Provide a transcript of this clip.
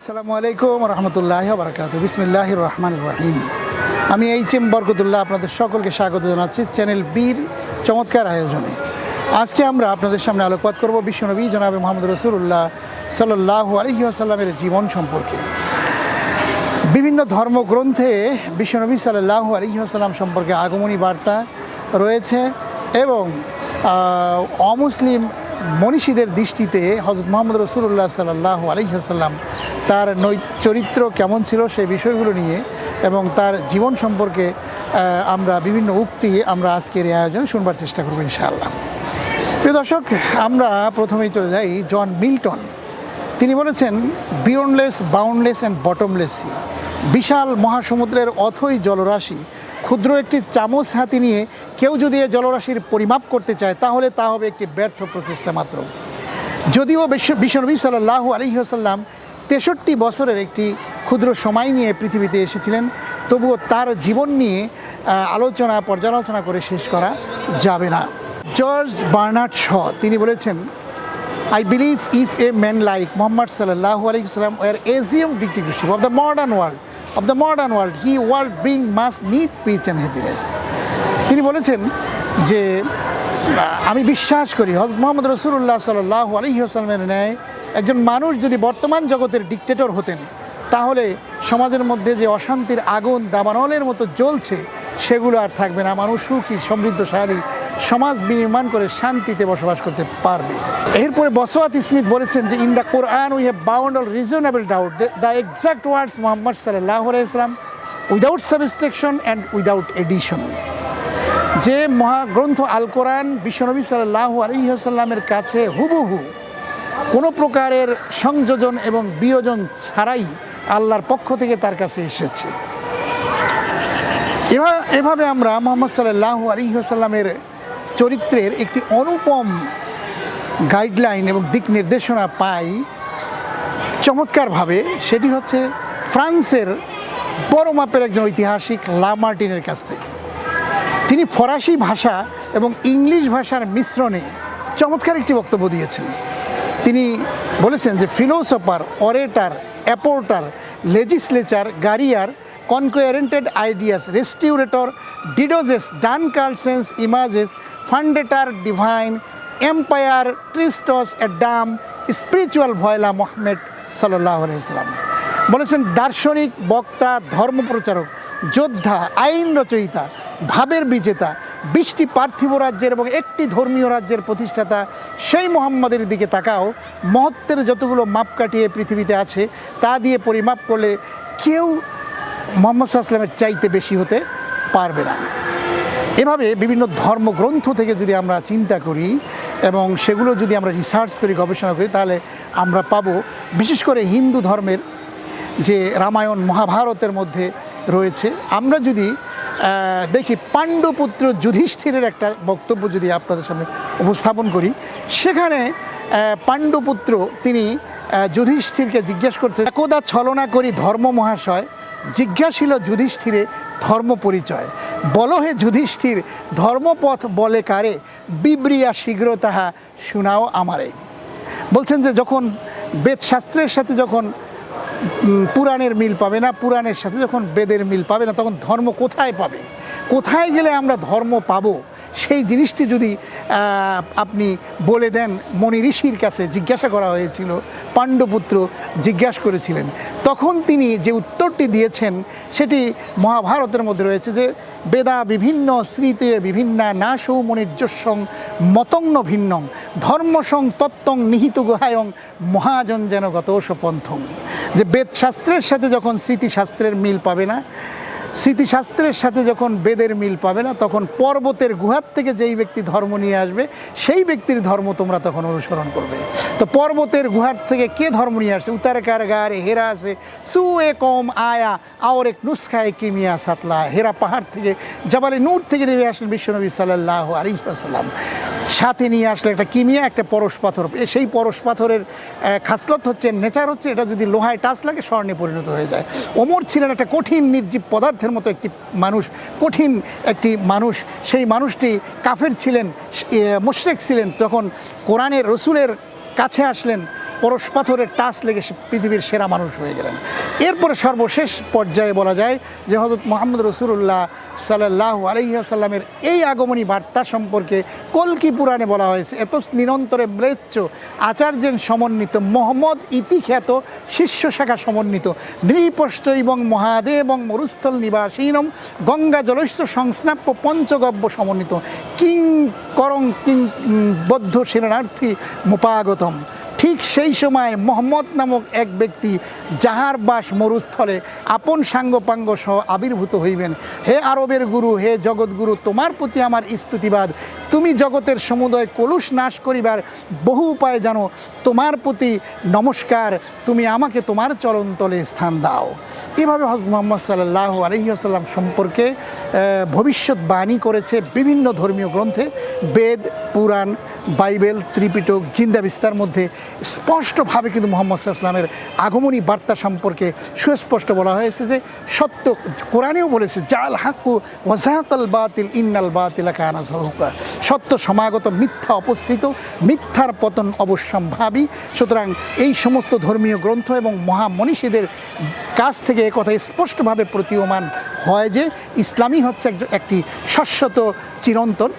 আসসালামু আলাইকুম রহমতুল্লাহ বারকাত বিসমিল্লাহ রহমান রহিম। আমি এইচ এম বরকতুল্লাহ আপনাদের সকলকে স্বাগত জানাচ্ছি চ্যানেল বীর চমৎকার আয়োজনে। আজকে আমরা আপনাদের সামনে আলোকপাত করব বিশ্বনবী জনাবে মোহাম্মদ রসুল্লাহ সাল্লাহ আলহি আসাল্লামের জীবন সম্পর্কে। বিভিন্ন ধর্মগ্রন্থে বিশ্বনবী সাল্লাহ আলহি আসাল্লাম সম্পর্কে আগমনী বার্তা রয়েছে এবং অমুসলিম মনীষীদের দৃষ্টিতে হজরত মোহাম্মদ রসুল্লাহ সাল্লাহ আলহিহাসাল্লাম তার নৈ চরিত্র কেমন ছিল সেই বিষয়গুলো নিয়ে এবং তার জীবন সম্পর্কে আমরা বিভিন্ন উক্তি আমরা আজকের এই আয়োজনে শুনবার চেষ্টা করব ইনশাআল্লাহ। প্রিয় দর্শক, আমরা প্রথমেই চলে যাই জন মিল্টন। তিনি বলেছেন বিয়ন্ডলেস বাউন্ডলেস অ্যান্ড বটমলেস বিশাল মহাসমুদ্রের অথই জলরাশি ক্ষুদ্র একটি চামচ হাতি নিয়ে কেউ যদি এই জলরাশির পরিমাপ করতে চায় তাহলে তা হবে একটি ব্যর্থ প্রচেষ্টা মাত্র। যদিও বিশ্ব- বিশ্বনবী সাল্লাহ আলহিহাসাল্লাম তেষট্টি বছরের একটি ক্ষুদ্র সময় নিয়ে পৃথিবীতে এসেছিলেন তবুও তার জীবন নিয়ে আলোচনা পর্যালোচনা করে শেষ করা যাবে না। জর্জ বার্নার্ড শ তিনি বলেছেন I believe if a man like Muhammad sallallahu alaihi wasallam were assumed dictatorship of the modern world, of the modern world, he would bring must need peace and happiness. তিনি বলেছেন যে আমি বিশ্বাস করি হজরত মোহাম্মদ রসুল্লাহ সাল্লাহ আলহি আসলামের ন্যায় একজন মানুষ যদি বর্তমান জগতের ডিকটেটর হতেন তাহলে সমাজের মধ্যে যে অশান্তির আগুন দাবানলের মতো জ্বলছে সেগুলো আর থাকবে না মানুষ সুখী সমৃদ্ধশালী সমাজ বিনির্মাণ করে শান্তিতে বসবাস করতে পারবে। এরপরে বসওয়াত স্মিথ বলেছেন যে in the Quran we have beyond all reasonable doubt the exact words Muhammad সাল্লাহ ইসলাম without subtraction and without addition যে মহাগ্রন্থ আল কোরআন বিশ্বনবী সাল্লাহ আলহিহাসাল্লামের কাছে হুবহু কোনো প্রকারের সংযোজন এবং বিয়োজন ছাড়াই আল্লাহর পক্ষ থেকে তার কাছে এসেছে। এভাবে আমরা মোহাম্মদ সাল্লাহ আলহিহাসাল্লামের চরিত্রের একটি অনুপম গাইডলাইন এবং দিক নির্দেশনা পাই চমৎকারভাবে, সেটি হচ্ছে ফ্রান্সের বড় মাপের একজন ঐতিহাসিক লামার্টিনের কাছ থেকে। তিনি ফরাসি ভাষা এবং ইংলিশ ভাষার মিশ্রণে চমৎকার একটি বক্তব্য দিয়েছেন। তিনি বলেছেন যে, philosopher, orator, apostle, legislature, warrior conqueror ideas restorer dogmas done কার্লসেন্স images founder divine empire ট্রিস্টস ডাম স্পিরিচুয়াল ভয়লা মোহাম্মদ সাল্লাহ আলাইসালাম বলেছেন, দার্শনিক, বক্তা ধর্মপ্রচারক যোদ্ধা, আইন রচয়িতা, ভাবের বিজেতা বৃষ্টি পার্থিব রাজ্যের এবং একটি ধর্মীয় রাজ্যের প্রতিষ্ঠাতা, সেই মোহাম্মদের দিকে তাকাও, মহত্বের যতগুলো মাপ কাটিয়ে পৃথিবীতে আছে, তা দিয়ে পরিমাপ করলে কেউ মোহাম্মদ সাল্লামের চাইতে বেশি হতে পারবে না। এভাবে বিভিন্ন ধর্মগ্রন্থ থেকে যদি আমরা চিন্তা করি এবং সেগুলো যদি আমরা রিসার্চ করি, গবেষণা করি, তাহলে আমরা পাব, বিশেষ করে হিন্দু ধর্মের যে রামায়ণ মহাভারতের মধ্যে রয়েছে। আমরা যদি দেখি পাণ্ডুপুত্র যুধিষ্ঠিরের একটা বক্তব্য যদি আপনাদের সামনে উপস্থাপন করি, সেখানে পাণ্ডুপুত্র তিনি যুধিষ্ঠিরকে জিজ্ঞেস করছে, একদা ছলনা করি ধর্ম মহাশয় জিজ্ঞাসিল যুধিষ্ঠিরে ধর্ম পরিচয়। বল হে যুধিষ্ঠির, ধর্মপথ বলে কারে? বিব্রিয়া শীঘ্র তাহা শোনাও আমারে। বলছেন যে যখন বেদশাস্ত্রের সাথে যখন পুরাণের মিল পাবে না, পুরাণের সাথে যখন বেদের মিল পাবে না, তখন ধর্ম কোথায় পাবে? কোথায় গেলে আমরা ধর্ম পাবো? সেই জিনিসটি যদি আপনি বলে দেন মনি ঋষির কাছে জিজ্ঞাসা করা হয়েছিল পাণ্ডপুত্র জিজ্ঞাসা করেছিলেন, তখন তিনি যে উত্তরটি দিয়েছেন, সেটি মহাভারতের মধ্যে রয়েছে যে, বেদা বিভিন্ন স্মৃতে, বিভিন্না না সৌ সৌমনির্যসং মতঙ্গ ভিন্নং, ধর্মসং তত্ত্বং নিহিত গুহায়ং মহাজন যেন গত পন্থং। যে বেদশাস্ত্রের সাথে যখন স্মৃতিশাস্ত্রের মিল পাবে না স্মৃতিশাস্ত্রের সাথে যখন বেদের মিল পাবে না, তখন পর্বতের গুহার থেকে যেই ব্যক্তি ধর্ম নিয়ে আসবে, সেই ব্যক্তির ধর্ম তোমরা তখন অনুসরণ করবে। তো পর্বতের গুহার থেকে কে ধর্ম নিয়ে আসছে উতারকার গারে হেরা আছে? সু এ কম আয়া আওর এক নুস্খায় কিমিয়া সাতলা। হেরা পাহাড় থেকে, জাবালে নূর থেকে নেমে আসলেন বিশ্বনবী সাল্লাহ আলী আসসালাম সাথে নিয়ে আসলে একটা কিমিয়া, একটা পরশ পাথর। সেই পরশ পাথরের খাসলত হচ্ছে, নেচার হচ্ছে, এটা যদি লোহায় টাচ লাগে, স্বর্ণে পরিণত হয়ে যায়। ওমর ছিলেন একটা কঠিন নির্জীব পদার্থের মতো একটি মানুষ, কঠিন একটি মানুষ। সেই মানুষটি কাফের ছিলেন মুশ্রেক ছিলেন। তখন কোরআনের, রসুলের কাছে আসলেন। পরশ পাথরের টাচ লেগে পৃথিবীর সেরা মানুষ হয়ে গেলেন। এরপরে সর্বশেষ পর্যায়ে বলা যায় যে হজরত মোহাম্মদ রসুল্লাহ সাল্লাহ আলহিহাসাল্লামের এই আগমনী বার্তা সম্পর্কে কলকি পুরাণে বলা হয়েছে এত নিরন্তরে ম্লেচ্ছ আচার্যেন সমন্বিত, মোহাম্মদ ইতিখ্যাত শিষ্য শাখা সমন্বিত নৃপষ্ট এবং মহাদে এবং মরুস্থল নিবাসীনম গঙ্গা জলস্য সংস্নাপ্য পঞ্চগব্য সমন্বিত, কিং করং কিং বদ্ধ শরণার্থী মুপাগতম। ঠিক সেই সময় মোহাম্মদ নামক এক ব্যক্তি যাহার বাস মরুস্থলে আপন সাঙ্গপাঙ্গ সহ আবির্ভূত হইবেন। হে আরবের গুরু হে জগৎগুরু তোমার প্রতি আমার স্তুতিবাদ। তুমি জগতের সমুদয় কলুষ নাশ করিবার বহু উপায় জানো। তোমার প্রতি নমস্কার। তুমি আমাকে তোমার চরণতলে স্থান দাও। এভাবে হজ মোহাম্মদ সাল্লাহ আলহিহাসাল্লাম সম্পর্কে আহ, ভবিষ্যৎবাণী করেছে বিভিন্ন ধর্মীয় গ্রন্থে। বেদ পুরাণ, বাইবেল, ত্রিপিটক, জিন্দা বিস্তার মধ্যে স্পষ্টভাবে কিন্তু মোহাম্মদ সাল্লামের আগমনী বার্তা সম্পর্কে সুস্পষ্ট বলা হয়েছে যে, সত্য কোরআনেও বলেছে, জাল হাক্কু ওয়াজাকাল বাতিল, ইন্নাল বাতিল কানা সহুকা। সত্য সমাগত, মিথ্যা অপসৃত, মিথ্যার পতন অবশ্যম্ভাবী। সুতরাং এই সমস্ত ধর্মীয় গ্রন্থ এবং মহামনীষীদের কাছ থেকে এ কথা স্পষ্টভাবে প্রতীয়মান হয় যে, ইসলামই হচ্ছে একটি শাশ্বত চিরন্তন